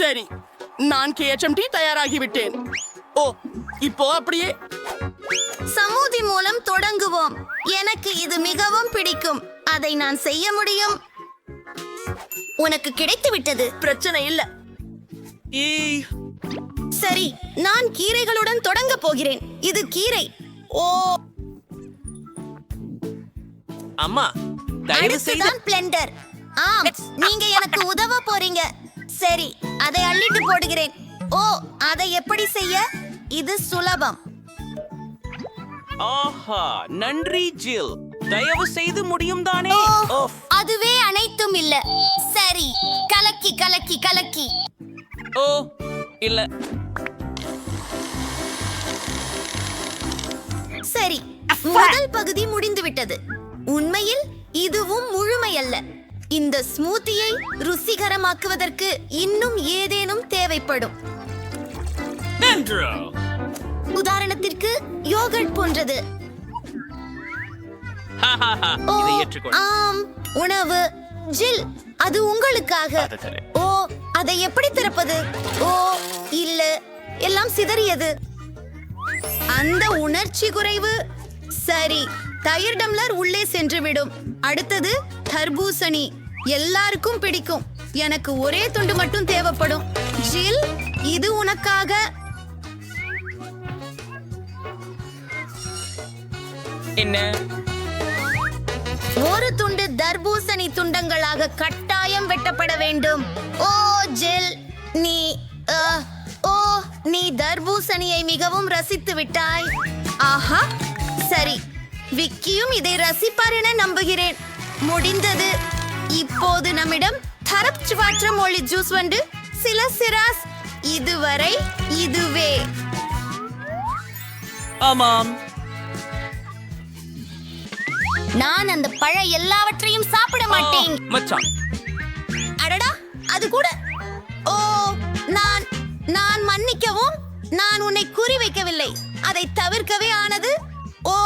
சரி நான் கேஎச்எம்டி தயாராகிவிட்டேன். ஓ இப்போ அப்படியே? சமூதி மூலம் தொடங்குவோம். எனக்கு இது மிகவும் பிடிக்கும். அதை நான் செய்ய முடியும்? உனக்கு கிடைத்து விட்டது பிரச்சனை இல்ல. சரி நான் கீரைகளுடன் தொடங்க போகிறேன். இது கீரை. ஓ. அம்மா தயவு செய்து பிளெண்டர் ஆம் நீங்க எனக்கு உதவ போறீங்க. சரி அதை அள்ளிட்டு போடுகிறேன். ஓ அதை எப்படி செய்ய? இது சுலபம். ஆஹா நன்றி ஜில். தயவு செய்து முடியும் தானே. அதுவே அனைத்தும் இல்ல. சரி கலக்கி கலக்கி கலக்கி. ஓ இல்ல. சரி முதல் பகுதி முடிந்துவிட்டது. உண்மையில் இதுவும் முழுமையல்ல. இந்த ஸ்மூத்தியை ருசிகரமாக்குவதற்கு இன்னும் ஏதேனும் தேவைப்படும். உதாரணத்திற்கு யோகர்ட் போன்றது. ஆம். உணவு. ஜில் அது உங்களுக்காக. ஓ அதை எப்படி திறப்பது? ஓ இல்ல. எல்லாம் சிதறியது. அந்த உணர்ச்சி குறைவு. சரி தயிர் டம்ளர் உள்ளே சென்று விடும் அடுத்தது தர்பூசணி. எல்லாருக்கும் பிடிக்கும். எனக்கு ஒரே துண்டு மட்டும் தேவைப்படும். ஜில் இது உனக்காக. என்ன? ஒரு துண்டு தர்பூசணி துண்டங்களாக கட்டாயம் வெட்டப்பட வேண்டும். ஓ ஜெல் நீ ஓ நீ தர்பூசணியை மிகவும் ரசித்து விட்டாய். ஆஹா சரி. விக்கியும் இதை ரசிப்பார் என நம்புகிறேன். முடிந்தது. இப்போது நம்மிடம் தரப்சுவாற்ற மொழி ஜூஸ் வந்து சில சிராஸ் இதுவரை இதுவே. ஆமாம். நான் அந்த பழ எல்லாவற்றையும் சாப்பிட மாட்டேன். மச்சான். அடடா அது கூட. ஓ நான் நான் மன்னிக்கவும் நான் உன்னை குறி வைக்கவில்லை. அதை தவிர்க்கவே ஆனது ஓ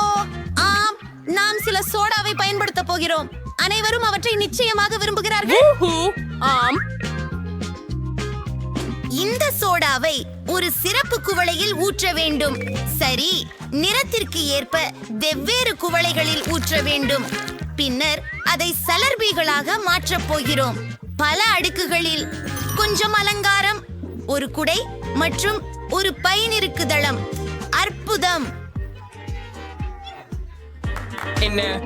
ஆம் நாம் சில சோடாவை பயன்படுத்த போகிறோம். அனைவரும் அவற்றை நிச்சயமாக விரும்புகிறார்கள். ஆம். இந்த சோடாவை ஒரு சிறப்பு குவளையில் ஊற்ற வேண்டும். சரி நிறத்திற்கு ஏற்ப வெவ்வேறு குவளைகளில் ஊற்ற வேண்டும். பின்னர் அதை சலர்பிகளாக மாற்றப் போகிறோம். பல அடுக்குகளில் கொஞ்சம் அலங்காரம் ஒரு குடை மற்றும் ஒரு பைனிருக்கு தளம் அற்புதம். என்ன?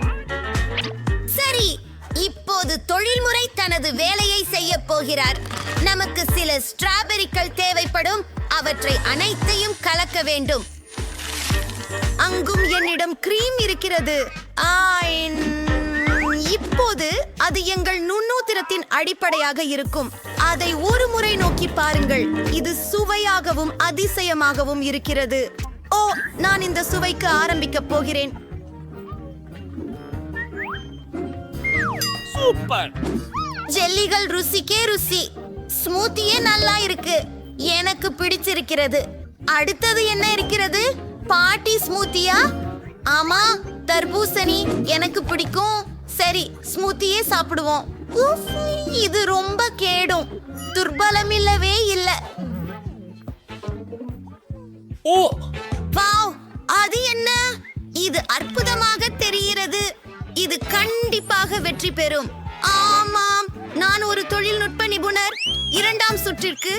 இப்போது தொழில்முறை தனது வேலையை செய்ய போகிறார். நமக்கு சில ஸ்ட்ராபெரிகள் தேவைப்படும். அவற்றை அனைத்தையும் கலக்க வேண்டும். அங்கும் என்னிடம் கிரீம் இருக்கிறது. இப்போது அது எங்கள் நுண்ணூத்திரத்தின் அடிப்படையாக இருக்கும். அதை ஒரு முறை நோக்கி பாருங்கள். இது சுவையாகவும் அதிசயமாகவும் இருக்கிறது. ஓ நான் இந்த சுவைக்கு ஆரம்பிக்கப் போகிறேன். சூப்பர். ஜெல்லிகள் ருசிக்கே ருசி. ஸ்மூத்தியே நல்லா இருக்கு. எனக்கு பிடிச்சிருக்கிறது. அடுத்தது என்ன இருக்கிறது? பாட்டி ஸ்மூத்தியா? ஆமா தர்பூசணி எனக்கு பிடிக்கும். சரி ஸ்மூத்தியே சாப்பிடுவோம். இது ரொம்ப கேடும். துர்பலம் இல்லவே இல்ல. ஓ. வாவ் அது என்ன? இது அற்புதமாக தெரிகிறது. இது கண்டிப்பாக வெற்றி பெறும். ஆமாம் நான் ஒரு தொழில்நுட்ப நிபுணர். இரண்டாம் சுற்றிற்கு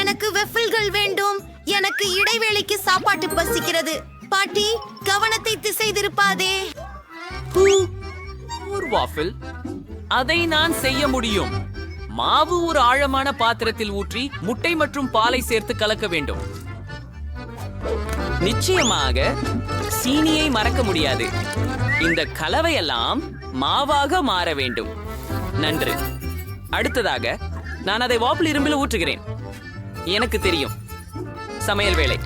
எனக்கு வெஃபில்கள் வேண்டும். எனக்கு இடைவேளைக்கு சாப்பாட்டு பசிக்கிறது. பாட்டி கவனத்தை திசை திருப்பாதே ஒரு வாஃபில். அதை நான் செய்ய முடியும். மாவு ஒரு ஆழமான பாத்திரத்தில் ஊற்றி முட்டை மற்றும் பாலை சேர்த்து கலக்க வேண்டும். நிச்சயமாக சீனியை மறக்க முடியாது. இந்த கலவையெல்லாம் மாவாக மாற வேண்டும். நன்று. அடுத்ததாக நான் அதை வாப்பிள் இரும்பில் ஊற்றுகிறேன். எனக்கு தெரியும். சமையல் வேலை.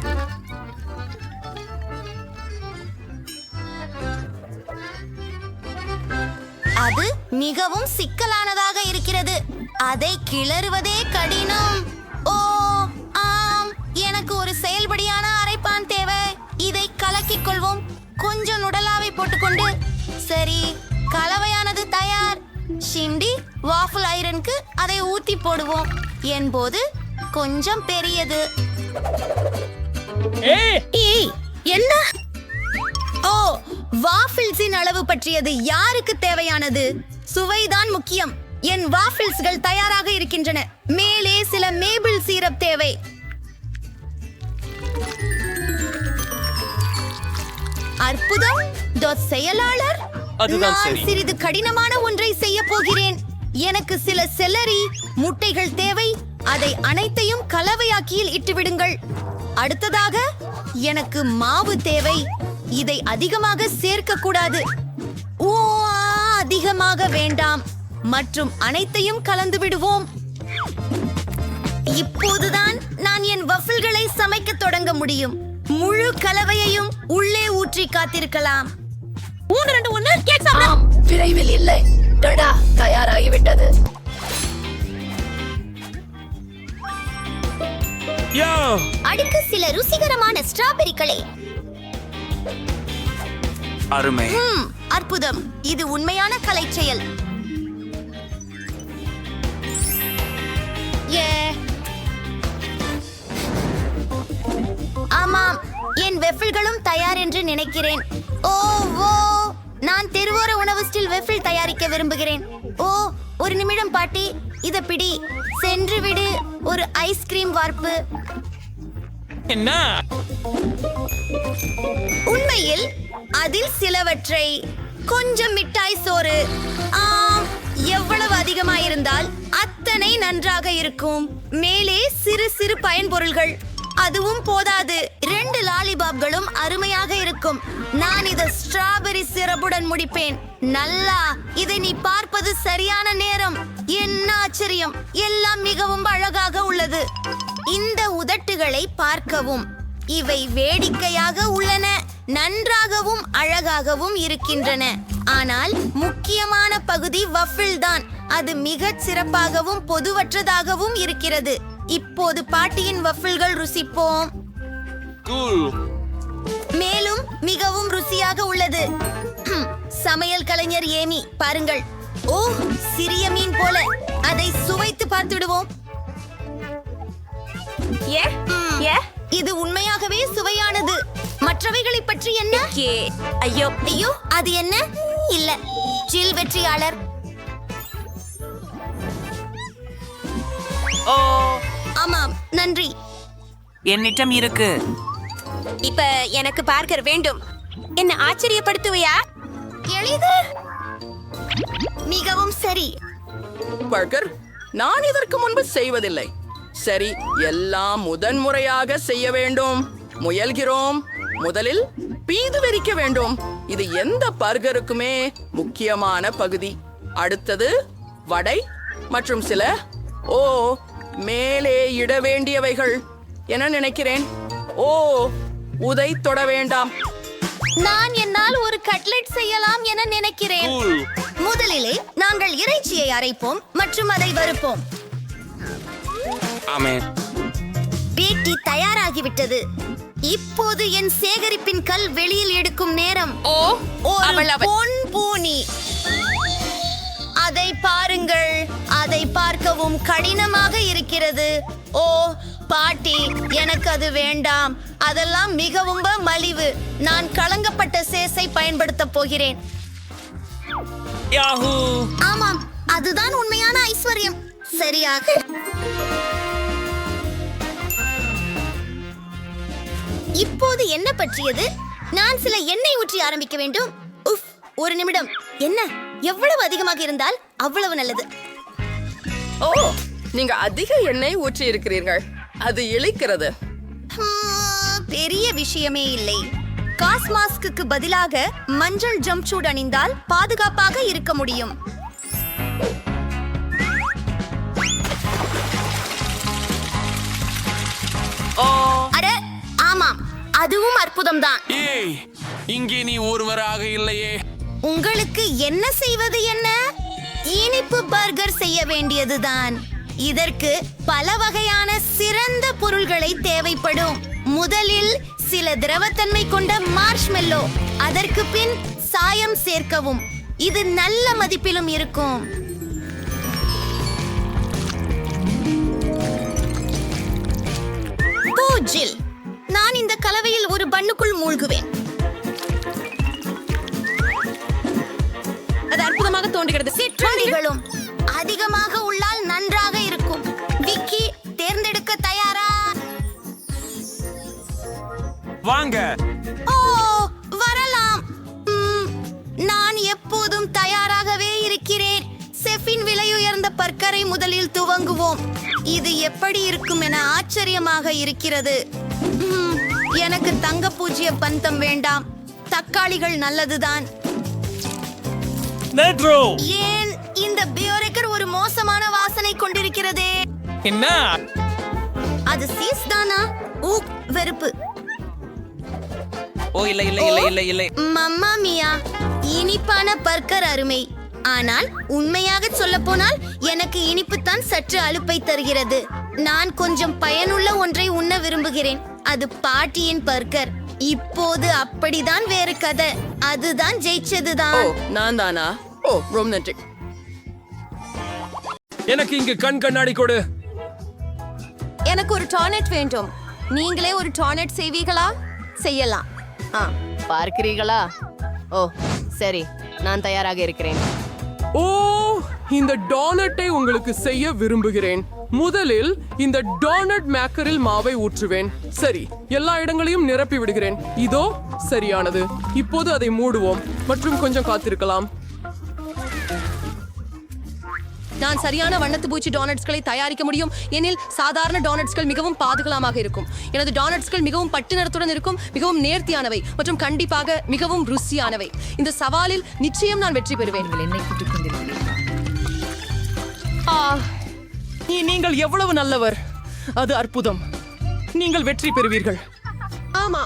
அது மிகவும் சிக்கலானதாக இருக்கிறது. அதை கிளறுவதே கடினம். ஓ ஆம். எனக்கு ஒரு செயல்படியான அரைப்பான் தேவை. இதை கலக்கிக் கொள்வோம். கொஞ்சம் நுடலாவை போட்டுக்கொண்டு சரி கலவையானது தயார். ஷிண்டி வாஃபிள் ஐரனுக்கு அதை ஊத்தி போடுவோம். என்போது கொஞ்சம் பெரியது. என்ன? ஓ வாஃபிள்ஸின் அளவு பற்றியது யாருக்கு தேவையானது? சுவைதான் முக்கியம். என் வாஃபிள்ஸ்கள் தயாராக இருக்கின்றன. மேலே சில மேபிள் சீரப் தேவை. அற்புதம் செயலாளர் நான். சிறிது கடினமான ஒன்றை செய்ய போகிறேன். எனக்கு சில செல்லரி முட்டைகள் தேவை. அதை அனைத்தையும் கலவையாக்கியில் இட்டுவிடுங்கள். அடுத்ததாக எனக்கு மாவு தேவை. இதை அதிகமாக சேர்க்க கூடாது ஓ அதிகமாக வேண்டாம். மற்றும் அனைத்தையும் கலந்து விடுவோம். இப்போதுதான் நான் என் வஃபிள்களை சமைக்க தொடங்க முடியும். முழு கலவையையும் உள்ளே ஊற்றி காத்திருக்கலாம். மூணு ரெண்டு ஒண்ணு கேக் ஆம் விரைவில் இல்லை. டடா தயாராகிவிட்டது. யோ. அடுக்கு சில ருசிகரமான ஸ்ட்ராபெரிகளை. அருமை. அற்புதம். இது உண்மையான கலை செயல் ஏ என் வெஃபிள்களும் தயார் என்று நினைக்கிறேன். ஓ ஓ நான் தெருவோர உணவு ஸ்டில் வெஃபிள் தயாரிக்க விரும்புகிறேன். ஓ ஒரு நிமிடம் பாட்டி இத பிடி. சென்று விடு ஒரு ஐஸ்கிரீம் வார்ப்பு. என்ன? உண்மையில் அதில் சிலவற்றை கொஞ்சம் மிட்டாய் சோறு. ஆம் எவ்வளவு அதிகமாயிருந்தால் அத்தனை நன்றாக இருக்கும். மேலே சிறு சிறு பயன்பொருள்கள் அதுவும் போதாது. ரெண்டு லாலிபாப்களும் அருமையாக இருக்கும். நான் இதை ஸ்ட்ராபெரி சிரப்புடன் முடிப்பேன். நல்லா இதை நீ பார்ப்பது சரியான நேரம். என்ன ஆச்சரியம். எல்லாம் மிகவும் அழகாக உள்ளது. இந்த உதட்டுகளை பார்க்கவும். இவை வேடிக்கையாக உள்ளன. நன்றாகவும் அழகாகவும் இருக்கின்றன. ஆனால் முக்கியமான பகுதி வஃபில் தான். அது மிகச் சிறப்பாகவும் பொதுவற்றதாகவும் இருக்கிறது. இப்போது பாட்டியின் வஃபிள்கள் ருசிப்போம். கூல் மேலும் மிகவும் ருசியாக உள்ளது. சமையல் கலைஞர் ஏமி பாருங்கள். ஓ சிறிய மீன் போல. அதை சுவைத்து பார்த்துடுவோம். ஏ? ம், ஏ? இது உண்மையாகவே சுவையானது. மற்றவைகளை பற்றி என்ன? ஏ ஐயோ. ஐயோ அது என்ன? இல்ல. ஜில் வெற்றியாளர். ஓ ஆமாம் நன்றி. என்னிடம் இருக்கு. இப்ப எனக்கு பார்க்கர் வேண்டும். என்ன ஆச்சரியப்படுத்துவையா? எளிது. மிகவும் சரி. பர்கர் நான் இதற்கு முன்பு செய்வதில்லை. சரி எல்லாம் முதன்முறையாக செய்ய வேண்டும். முயல்கிறோம். முதலில் பீது வெறிக்க வேண்டும். இது எந்த பர்கருக்குமே முக்கியமான பகுதி. அடுத்தது வடை மற்றும் சில ஓ மேலே இட வேண்டியவைகள். என நினைக்கிறேன்? ஓ உதை தொட வேண்டாம். நான் என்னால் ஒரு கட்லெட் செய்யலாம் என நினைக்கிறேன். முதலிலே நாங்கள் இறைச்சியை அரைப்போம் மற்றும் அதை வறுப்போம். பேட்டி தயாராகிவிட்டது. இப்போது என் சேகரிப்பின் கல் வெளியில் எடுக்கும் நேரம். ஓ ஒரு பொன் பூனி. அதை பாருங்கள். அதை பார்க்கவும் கடினமாக இருக்கிறது. ஓ பாட்டி எனக்கு அது வேண்டாம். அதெல்லாம் மிகவும் மலிவு. நான் கலங்கப்பட்ட சேஸை பயன்படுத்தப் போகிறேன். யாஹூ. ஆமாம் அதுதான் உண்மையான ஐஸ்வர்யம். சரியாக. இப்போது என்ன பற்றியது? நான் சில எண்ணெய் ஊற்றி ஆரம்பிக்க வேண்டும். உஃப் ஒரு நிமிடம். என்ன? எவ்வளவு அதிகமாக இருந்தால் அவ்வளவு நல்லது. ஓ நீங்க அதிக எண்ணெய் ஊற்றி இருக்கிறீர்கள். அது இழிக்கிறது பெரிய விஷயமே இல்லை. காஸ் மாஸ்க்கு பதிலாக மஞ்சள் ஜம்ப் சூட் அணிந்தால் பாதுகாப்பாக இருக்க முடியும். ஓ. அட ஆமாம். அதுவும் அற்புதம்தான். ஏய் இங்கே நீ ஒருவராக இல்லையே. உங்களுக்கு என்ன செய்வது என்ன? இனிப்பு பர்கர் செய்ய வேண்டியதுதான். இதற்கு பல வகையான சிறந்த பொருள்களை தேவைப்படும். முதலில் சில திரவத்தன்மை கொண்ட மார்ஷ்மெல்லோ அதற்கு பின் சாயம் சேர்க்கவும். இது நல்ல மதிப்பிலும் இருக்கும். நான் இந்த கலவையில் ஒரு பண்ணுக்குள் மூழ்குவேன். அது அற்புதமாக தோன்றுகிறது. சிற்றுண்டிகளும் அதிகமாக உள்ளால் நன்றாக இருக்கும். விக்கி தேர்ந்தெடுக்க தயாரா? வாங்க. ஓ வரலாம். ம், நான் எப்போதும் தயாராகவே இருக்கிறேன். செஃபின் விலையுயர்ந்த பற்கரை முதலில் துவங்குவோம். இது எப்படி இருக்கும் என ஆச்சரியமாக இருக்கிறது. ம், எனக்கு தங்க பூஜ்ய பந்தம் வேண்டாம். தக்காளிகள் நல்லதுதான். ஏன் இந்த பியோரெக்கர் ஒரு மோசமான வாசனை கொண்டிருக்கிறதே? என்ன? அது சீஸ் தானா? ஊ வெறுப்பு. ஓ இல்ல இல்ல இல்ல இல்ல இல்ல. மம்மா மியா இனிப்பான பர்கர் அருமை. ஆனால் உண்மையாக சொல்ல போனால் எனக்கு இனிப்பு தான் சற்று அலுப்பை தருகிறது. நான் கொஞ்சம் பயனுள்ள ஒன்றை உண்ண விரும்புகிறேன். அது பாட்டியின் பர்கர். இப்போது அப்படிதான் வேறு கதை. அதுதான் ஜெயிச்சதுதான். நான் தானா ஓ ரொம்ப நன்றி எனக்கு இங்கு கண் கண்ணாடி கொடு. எனக்கு ஒரு டானட் வேண்டும். நீங்களே ஒரு டானட் செய்வீங்களா செய்யலாம். ஆ பார்க்கிறீர்களா? ஓ சரி நான் தயாராக இருக்கிறேன். ஓ இந்த டோனட்டை உங்களுக்கு செய்ய விரும்புகிறேன். முதலில் இந்த டோனட் மேக்கரில் மாவை ஊற்றுவேன். சரி எல்லா இடங்களையும் நிரப்பி விடுகிறேன். இதோ சரியானது. இப்போது அதை மூடுவோம். மற்றும் கொஞ்சம் காத்திருக்கலாம். நான் சரியான வண்ணத்து பூச்சி டோனட்ஸ்களை தயாரிக்க முடியும். எனில் சாதாரண டோனட்ஸ்கள் மிகவும் பாதுகாலமாக இருக்கும். எனது டோனட்ஸ்கள் மிகவும் பட்டு நிறத்துடன் இருக்கும் மிகவும் நேர்த்தியானவை மற்றும் கண்டிப்பாக மிகவும் ருசியானவை. இந்த சவாலில் நிச்சயம் நான் வெற்றி பெறுவேன். நீங்கள் எவ்வளவு நல்லவர். அது அற்புதம். நீங்கள் வெற்றி பெறுவீர்கள். ஆமா.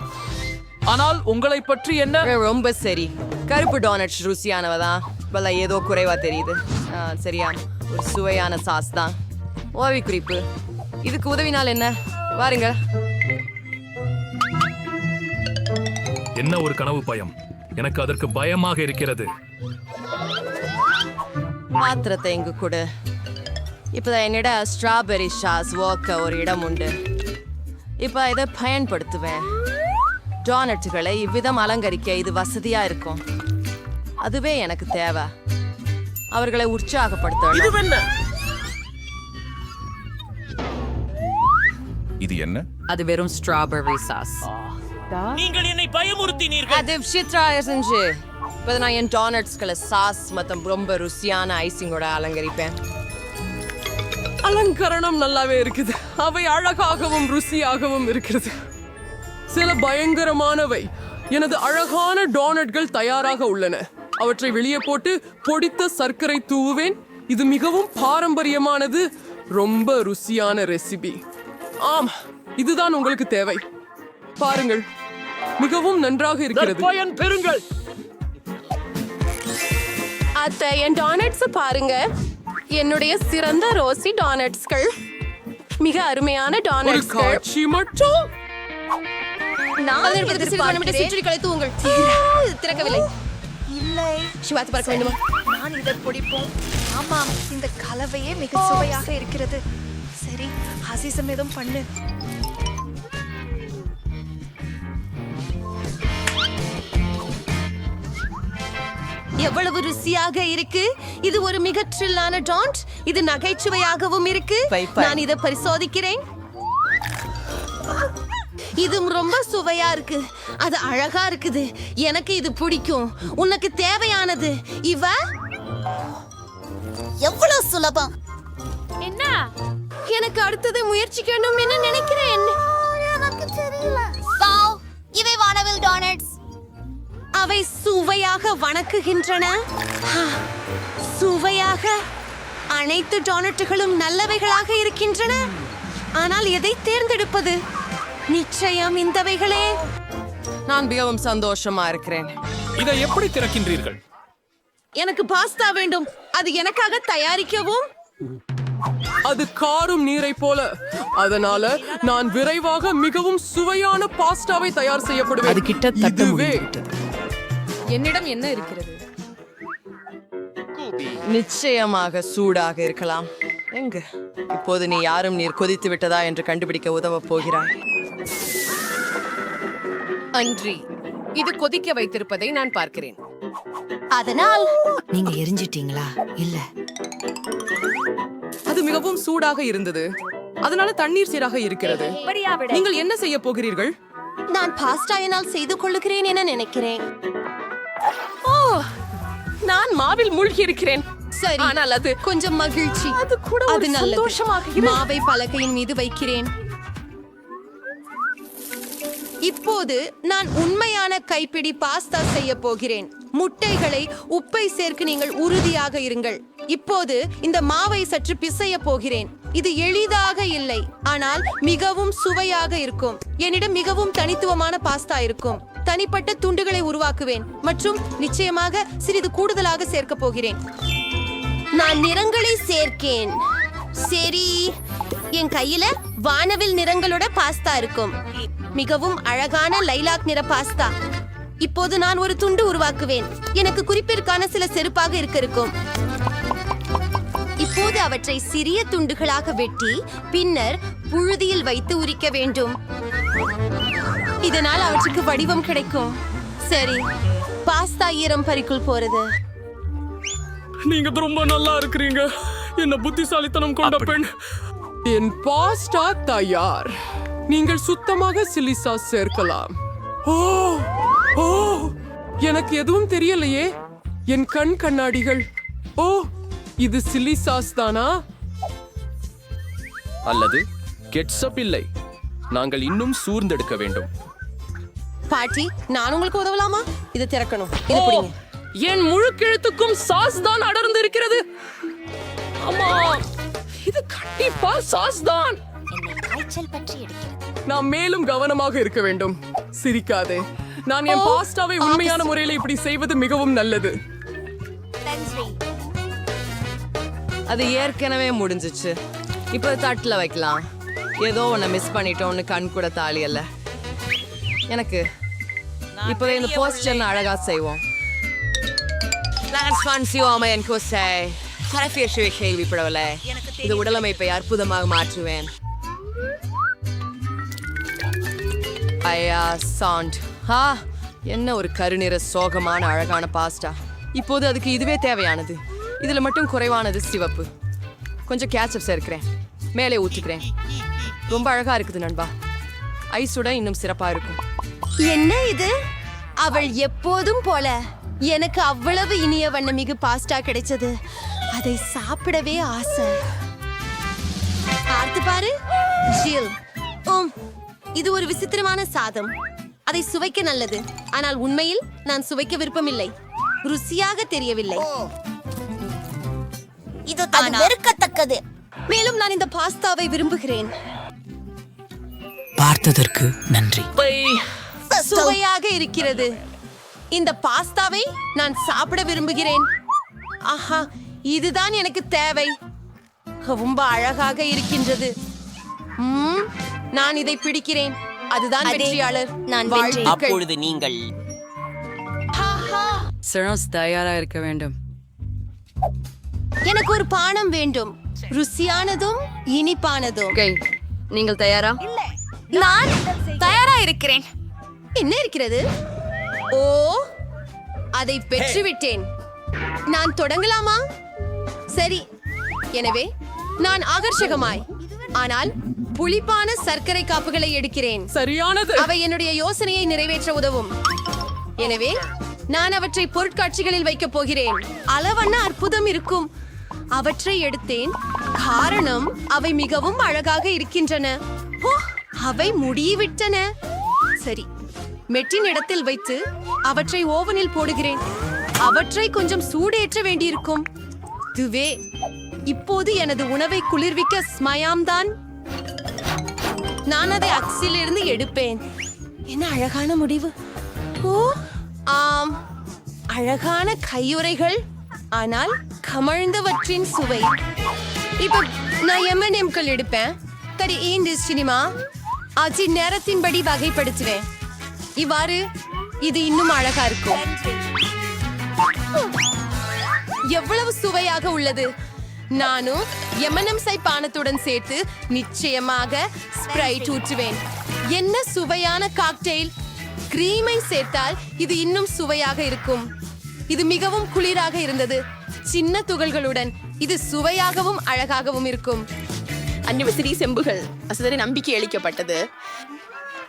ஆனால் உங்களை பற்றி என்ன? ரொம்ப சரி. கருப்பு டோனட்ஸ் ருசியானவதான். ஏதோ குறைவா தெரியுது. ஆ, சரியா. ஒரு சுவையான சாஸ் தான். ஓவி குறிப்பு. இதுக்கு உதவினால் என்ன? வாருங்க. என்ன ஒரு கனவு பயம்? எனக்கு அதற்கு பயமாக இருக்கிறது. பாத்திரத்தை இங்கு கொடு. இப்போதான் என்னிட ஸ்ட்ராபெரி சாஸ் ஓக்க ஒரு இடம் உண்டு. இப்போ இதை பயன்படுத்துவேன். டோனட்டுகளை இவ்விதம் அலங்கரிக்க இது வசதியா இருக்கும். அதுவே எனக்கு தேவை. அவர்களை உற்சாகப்படுத்தணும். இது என்ன? அது வெறும் ஸ்ட்ராபெரி சாஸ் நீங்கள் என்னை பயமுறுத்தினீர்கள். அது விசித்ரா செஞ்சு இப்போ நான் என் டோனட்ஸ்களை சாஸ் மற்றும் ரொம்ப ருசியான ஐசிங்கோட அலங்கரிப்பேன். அலங்கரணம் நல்லாவே இருக்குது. அவை அழகாகவும் ருசியாகவும் இருக்கிறது. சில பயங்கரமானவை. எனது அழகான டோனட்கள் தயாராக உள்ளன. அவற்றை வெளியே போட்டு பொடித்த சர்க்கரை தூவுவேன். இது மிகவும் பாரம்பரியமானது. ரொம்ப ருசியான ரெசிபி ஆம் இதுதான் உங்களுக்கு தேவை. பாருங்கள் மிகவும் நன்றாக இருக்கிறது. பெறுங்கள். அத்தை என் டானட்ஸ் பாருங்க. என்னுடைய சிறந்த ரோசி டானட்ஸ்கள் மிக அருமையான ஒரு டானட்ஸ்கள் காட்சி மட்டும். நான் திறக்கவில்லை. இல்லை. சிவாத்து பார்க்க வேண்டுமா? நான் இதை பிடிப்போம். ஆமாம் இந்த கலவையே மிக சுவையாக இருக்கிறது. சரி ஹசிசம் எதுவும் பண்ணு. எவ்வளவு ருசியாக இருக்கு. இது ஒரு மிக ட்ரில்லான டான்ட் இது நகைச்சுவையாகவும் இருக்கு. நான் இதை பரிசோதிக்கிறேன். இது ரொம்ப சுவையா இருக்கு. அது அழகா இருக்குது. எனக்கு இது பிடிக்கும். உனக்கு தேவையானது. இவ? எவ்வளவு சுலபம். எனக்கு அடுத்தது முயற்சிக்கணும் என்று நினைக்கிறேன்? எனக்கு தெரியல. வாவ் இவை வானவில் டோனட்ஸ் அவை சுவையாக வணக்குகின்றன. சுவையாக அனைத்து டோனட்டுகளும் நல்லவைகளாக இருக்கின்றன. ஆனால் எதை தேர்ந்தெடுப்பது? நிச்சயம் இந்தவைகளே நான் மிகவும் சந்தோஷமா இருக்கிறேன். இதை எப்படி திறக்கின்றீர்கள்? எனக்கு பாஸ்தா வேண்டும். அது எனக்காக தயாரிக்கவும். அது காரும் நீரை போல. அதனால நான் விரைவாக மிகவும் சுவையான பாஸ்டாவை தயார் செய்யப்படுவேன். அது கிட்டத்தட்ட என்னிடம் என்ன இருக்கிறது? நிச்சயமாக சூடாக இருக்கலாம். எங்க? இப்போது நீ யாரும் நீர் கொதித்து விட்டதா என்று கண்டுபிடிக்க உதவ போகிறாய். அன்றி இது கொதிக்க வைத்திருப்பதை நான் பார்க்கிறேன். அதனால் நீங்க எரிஞ்சிட்டீங்களா? இல்ல. அது மிகவும் சூடாக இருந்தது. அதனால தண்ணீர் சீராக இருக்கிறது. நீங்கள் என்ன செய்ய போகிறீர்கள்? நான் பாஸ்டா என்னால் செய்து கொள்ளுகிறேன் என நினைக்கிறேன். நான் மாவில் மூழ்கி இருக்கிறேன். சரி. ஆனால் அது கொஞ்சம் மகிழ்ச்சி. அது கூட அது இரு. மாவை பலகையின் மீது வைக்கிறேன். இப்போது நான் உண்மையான கைப்பிடி பாஸ்தா செய்ய போகிறேன். முட்டைகளை உப்பை சேர்க்க நீங்கள் உறுதியாக இருங்கள். இப்போது இந்த மாவை சற்று பிசைய போகிறேன். இது எளிதாக இல்லை ஆனால் மிகவும் சுவையாக இருக்கும். என்னிடம் மிகவும் தனித்துவமான பாஸ்தா இருக்கும். தனிப்பட்ட துண்டுகளை உருவாக்குவேன் மற்றும் நிச்சயமாக சிறிது கூடுதலாக சேர்க்க போகிறேன். நான் நிறங்களை சேர்க்கேன். சரி என் கையில வானவில் நிறங்களோட பாஸ்தா இருக்கும். மிகவும் அழகான லைலாக் நிற பாஸ்தா. இப்போது நான் ஒரு துண்டு உருவாக்குவேன். எனக்கு குறிப்பிற்கான சில செருப்பாக இருக்க இருக்கும் இப்போது அவற்றை சிறிய துண்டுகளாக வெட்டி பின்னர் புழுதியில் வைத்து உரிக்க வேண்டும். இதனால் அவற்றுக்கு வடிவம் கிடைக்கும். சரி பாஸ்தா ஈரம் பறிக்குள் போறது. நீங்க ரொம்ப நல்லா இருக்கிறீங்க. என்ன புத்திசாலித்தனம் கொண்ட பெண். என் பாஸ்டா தயார். நீங்கள் சுத்தமாக சில்லி சாஸ் சேர்க்கலாம். ஓ ஓ எனக்கு எதுவும் தெரியலையே. என் கண் கண்ணாடிகள். ஓ இது சில்லி சாஸ் தானா? அல்லது கெட்சப் இல்லை. நாங்கள் இன்னும் சூர்ந்தெடுக்க வேண்டும். பாட்டி நான் உங்களுக்கு உதவலாமா? இது திறக்கணும். இது பிடிங்க. என் முழு கிழத்துக்கும் சாஸ் தான் அடர்ந்து இருக்கிறது ஆமா இது கண்டிப்பா சாஸ் தான். நாம் மேலும் கவனமாக இருக்க வேண்டும். சிரிக்காதே. நான் என் பாஸ்டாவை உண்மையான முறையில் இப்படி செய்வது மிகவும் நல்லது. அது ஏற்கனவே முடிஞ்சிச்சு. இப்போ தட்டில் வைக்கலாம். ஏதோ ஒன்று மிஸ் பண்ணிட்டோம்னு கண் கூட தாலி அல்ல. எனக்கு இப்போ இந்த போஸ்டர் அழகா செய்வோம். லான்ஸ் ஃபன்சியோம என் கோசை பரஃபியர் கேள்விப்படவில்லை. இது உடலமைப்பை அற்புதமாக மாற்றுவேன். ஐயா சாண்ட் ஹா என்ன ஒரு கருநிற சோகமான அழகான பாஸ்டா இப்போது அதுக்கு இதுவே தேவையானது. இதில் மட்டும் குறைவானது சிவப்பு. கொஞ்சம் கேட்சப் சேர்க்கிறேன். மேலே ஊற்றிக்கிறேன் ரொம்ப அழகாக இருக்குது நண்பா. ஐஸோட இன்னும் சிறப்பாக இருக்கும். என்ன இது? அவள் எப்போதும் போல. எனக்கு அவ்வளவு இனிய வண்ணமிகு பாஸ்டா கிடைச்சது. அதை சாப்பிடவே ஆசை. பார்த்து பாரு. ஜில். உம். இது ஒரு விசித்திரமான சாதம். அதை சுவைக்க நல்லது. ஆனால் உண்மையில் நான் சுவைக்க விருப்பமில்லை. ருசியாக தெரியவில்லை. இது வெறுக்கத்தக்கது. மேலும் நான் இந்த பாஸ்தாவை விரும்புகிறேன். பார்த்ததற்கு நன்றி. சுவையாக இருக்கிறது. இந்த பாஸ்தாவை நான் சாப்பிட விரும்புகிறேன். ஆஹா இதுதான் எனக்கு தேவை. ரொம்ப அழகாக இருக்கின்றது. நான் இதை பிடிக்கிறேன். அதுதான் அதே, வெற்றியாளர். நான் வென்றேன். வாழ்த்துக்கள். நீங்கள் சிரஸ் தயாரா இருக்க வேண்டும். எனக்கு ஒரு பானம் வேண்டும். ருசியானதும் இனிப்பானதும். நீங்கள் தயாரா? நான் தயாரா இருக்கிறேன். என்ன இருக்கிறது? ஓ அதை பெற்றுவிட்டேன். நான் தொடங்கலாமா? சரி. எனவே நான் ஆகர்ஷகமாய். ஆனால் புளிப்பான சர்க்கரை காப்புகளை எடுக்கிறேன். சரியானது. அவை என்னுடைய யோசனையை நிறைவேற்ற உதவும். எனவே நான் அவற்றை பொருட்காட்சிகளில் வைக்கப் போகிறேன். அளவண்ண அற்புதம் இருக்கும். அவற்றை எடுத்தேன். காரணம் அவை மிகவும் அழகாக இருக்கின்றன. அவை முடிவிட்டன. சரி மெட்டின் இடத்தில் வைத்து அவற்றை ஓவனில் போடுகிறேன். அவற்றை கொஞ்சம் சூடேற்ற வேண்டியிருக்கும். இதுவே இப்போது எனது உணவை குளிர்விக்க ஸ்மயாம் தான் நான் அதை அக்ஸிலிருந்து எடுப்பேன். என்ன அழகான முடிவு. ஓ ஆம். அழகான கையுறைகள் ஆனால் கமழ்ந்தவற்றின் சுவை. இப்ப நான் எம்என்எம்கள் எடுப்பேன். கடி ஏன் சினிமா? ஆச்சி நேரத்தின்படி வகைப்படுத்துவேன். இவ்வாறு இது இன்னும் அழகா இருக்கும். எவ்வளவு சுவையாக உள்ளது. நானும் M&M எமனம்சை பானத்துடன் சேர்த்து நிச்சயமாக ஸ்ப்ரைட் ஊற்றுவேன். என்ன சுவையான காக்டெயில் கிரீமை சேர்த்தால் இது இன்னும் சுவையாக இருக்கும். இது மிகவும் குளிராக இருந்தது. சின்ன துகள்களுடன் இது சுவையாகவும் அழகாகவும் இருக்கும். அன்னிவசரி செம்புகள். அசதனை நம்பிக்கை அளிக்கப்பட்டது.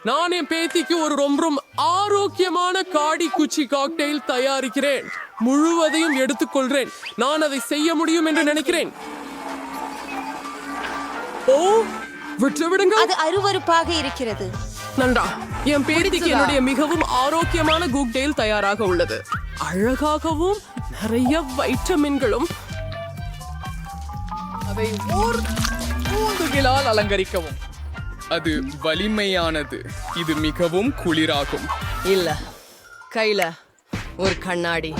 நான் என் பேத்திக்கு ஒரு ரொம்ப ஆரோக்கியமான காடி குச்சி காக்டெயில் தயாரிக்கிறேன். முழுவதையும் எடுத்துக்கொள்கிறேன். நான் அதை செய்ய முடியும் என்று நினைக்கிறேன். ஓ விட்டு விடுங்க அது அருவருப்பாக இருக்கிறது. நன்றா. என் பேத்திக்கு என்னுடைய மிகவும் ஆரோக்கியமான குக்டெயில் தயாராக உள்ளது. அழகாகவும் நிறைய வைட்டமின்களும் அதை ஓர் பூந்துகளால் அலங்கரிக்கவும். அது வலிமையானது. இது மிகவும் குளிராகும். இல்ல. கையில ஒரு கண்ணாடி.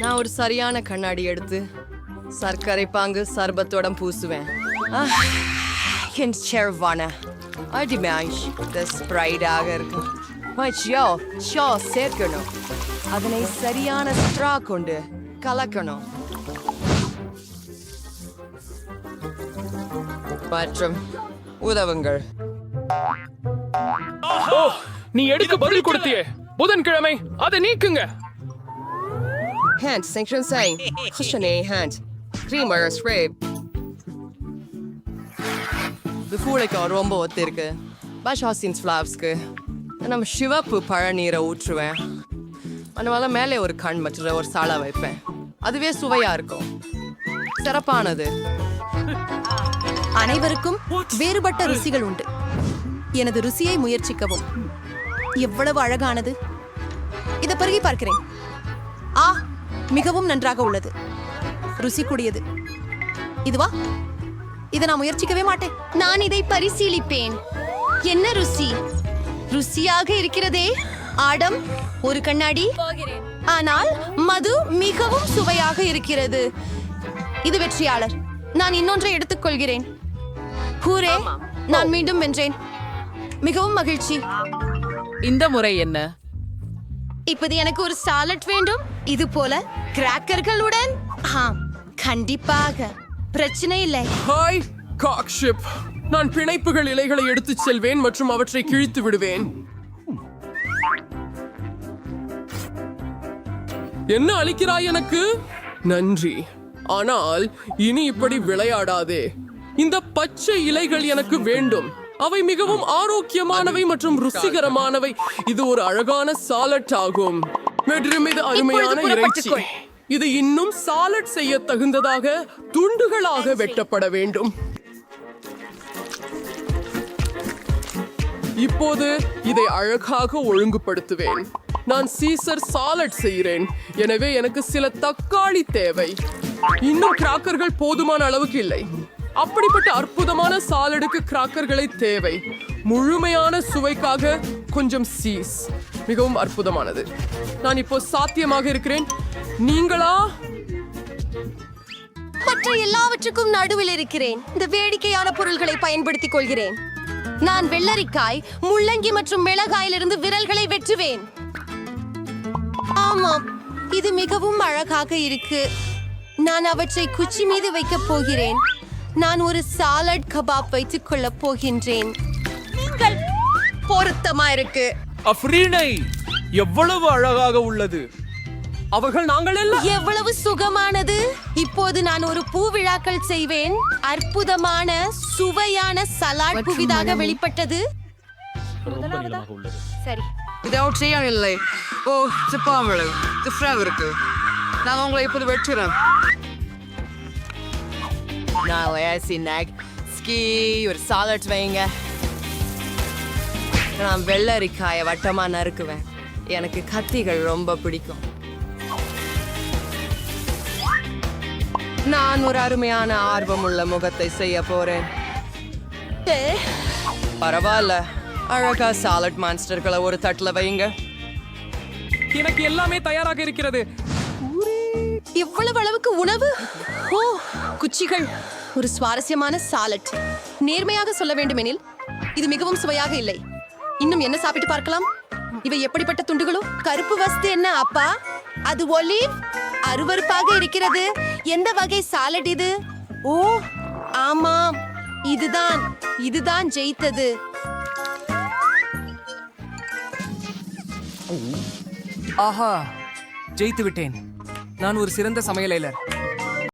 நான் ஒரு சரியான கண்ணாடி எடுத்து சர்க்கரை பாங்கு சர்பத்தோட பூசுவேன். ஆஹ், என் செவ்வான அடிமேஷ் இந்த ஸ்ப்ரைடாக இருக்கு ஷோ ஷோ சேர்க்கணும். அதனை சரியான ஸ்ட்ரா கொண்டு கலக்கணும். மற்றும் உதவுங்கள். ஓ நீ எடுக்க பதில் கொடுத்தியே. புதன்கிழமை அதை நீக்குங்க. Hand sanction saying, Hushane hand, creamer spray. இது கூடைக்கு ரொம்ப ஒத்து இருக்கு பஷாசின்ஸ் ஃப்ளாப்ஸ்க்கு நம்ம சிவப்பு பழநீரை ஊற்றுவேன் அதனால மேலே ஒரு கண் மற்றும் ஒரு சாலா வைப்பேன் அதுவே சுவையா இருக்கும் சிறப்பானது அனைவருக்கும் வேறுபட்ட ருசிகள் உண்டு. எனது ருசியை முயற்சிக்கவும். எவ்வளவு அழகானது. இதை பருகி பார்க்கிறேன். ஆ மிகவும் நன்றாக உள்ளது. ருசி கூடியது. இதுவா? இதை நான் முயற்சிக்கவே மாட்டேன். நான் இதை பரிசீலிப்பேன். என்ன ருசி? ருசியாக இருக்கிறதே. ஆடம் ஒரு கண்ணாடி. ஆனால் மது மிகவும் சுவையாக இருக்கிறது. இது வெற்றியாளர். நான் இன்னொன்றை எடுத்துக்கொள்கிறேன். ஹூரே நான் மீண்டும் வென்றேன். மிகவும் மகிழ்ச்சி. இந்த முறை என்ன? இப்போது எனக்கு ஒரு சாலட் வேண்டும். இது போல கிராக்கர்களுடன் ஆம் கண்டிப்பாக. பிரச்சனை இல்லை. ஹாய் காக்ஷிப். நான் பிணைப்புகள் இலைகளை எடுத்துச் செல்வேன் மற்றும் அவற்றை கிழித்து விடுவேன். என்ன அளிக்கிறாய் எனக்கு? நன்றி. ஆனால் இனி இப்படி விளையாடாதே. இந்த பச்சை இலைகள் எனக்கு வேண்டும். அவை மிகவும் ஆரோக்கியமானவை மற்றும் ருசிகரமானவை. இது ஒரு அழகான சாலட் ஆகும். இது அருமையான இறைச்சி. இது இன்னும் சாலட் செய்ய தகுந்ததாக துண்டுகளாக வெட்டப்பட வேண்டும். இப்போது இதை அழகாக ஒழுங்குபடுத்துவேன். நான் சீசர் சாலட் செய்கிறேன். எனவே எனக்கு சில தக்காளி தேவை. இன்னும் கிராக்கர்கள் போதுமான அளவுக்கு இல்லை. அப்படிப்பட்ட அற்புதமான சாலடுக்கு கிராக்கர்களை தேவை. முழுமையான சுவைக்காக கொஞ்சம் சீஸ். மிகவும் அற்புதமானது. நான் இப்போ சாத்தியமாக இருக்கிறேன். நீங்களா? மற்ற எல்லாவற்றுக்கும் நடுவில் இருக்கிறேன். இந்த வேடிக்கையான பொருள்களை பயன்படுத்திக் கொள்கிறேன். நான் வெள்ளரிக்காய் முள்ளங்கி மற்றும் மிளகாயிலிருந்து விரல்களை வெட்டுவேன். ஆமாம் இது மிகவும் அழகாக இருக்கு. நான் அவற்றை குச்சி மீது வைக்கப் போகிறேன். நான் ஒரு சாலட் கபாப் வைத்துக் கொள்ளப் போகின்றேன். நீங்கள் பொருத்தமா இருக்கு. அஃப்ரீனை எவ்வளவு அழகாக உள்ளது. அவர்கள் நாங்கள் எல்லாம் எவ்வளவு சுகமானது. இப்போது நான் ஒரு பூ விழாக்கள் செய்வேன். அற்புதமான சுவையான சலாட் புதிதாக வெளிப்பட்டது. சரி. இது அவற்றையும் இல்லை ஓ சிப்பாமழு டிஃப்ரெண்ட் இருக்கு நான் உங்களை இப்போது வெட்டுறேன் நான் ஏசி நாக் ஸ்கீ ஒரு சாலட் வைங்க. நான் வெள்ளரிக்காயை வட்டமா நறுக்குவேன். எனக்கு கத்திகள் ரொம்ப பிடிக்கும். நான் ஒரு அருமையான ஆர்வமுள்ள முகத்தை செய்ய போறேன். பரவாயில்ல. அழகா சாலட் மான்ஸ்டர்களை ஒரு தட்டுல வைங்க. எனக்கு எல்லாமே தயாராக இருக்கிறது. இவ்வளவு அளவுக்கு உணவு? ஓ குச்சிகள் ஒரு சுவாரஸ்யமான சாலட் நேர்மையாக சொல்ல வேண்டுமெனில் இது மிகவும் சுவையாக இல்லை. இன்னும் என்ன சாப்பிட்டு பார்க்கலாம்? இவை எப்படிப்பட்ட துண்டுகளோ? கருப்பு வஸ்து என்ன அப்பா? அது ஒலிவ்? அருவருப்பாக இருக்கிறது. எந்த வகை சாலட் இது? ஓ ஆமாம். இதுதான் இதுதான் ஜெயித்தது. ஆஹா ஜெயித்து விட்டேன். நான் ஒரு சிறந்த சமையலைலர்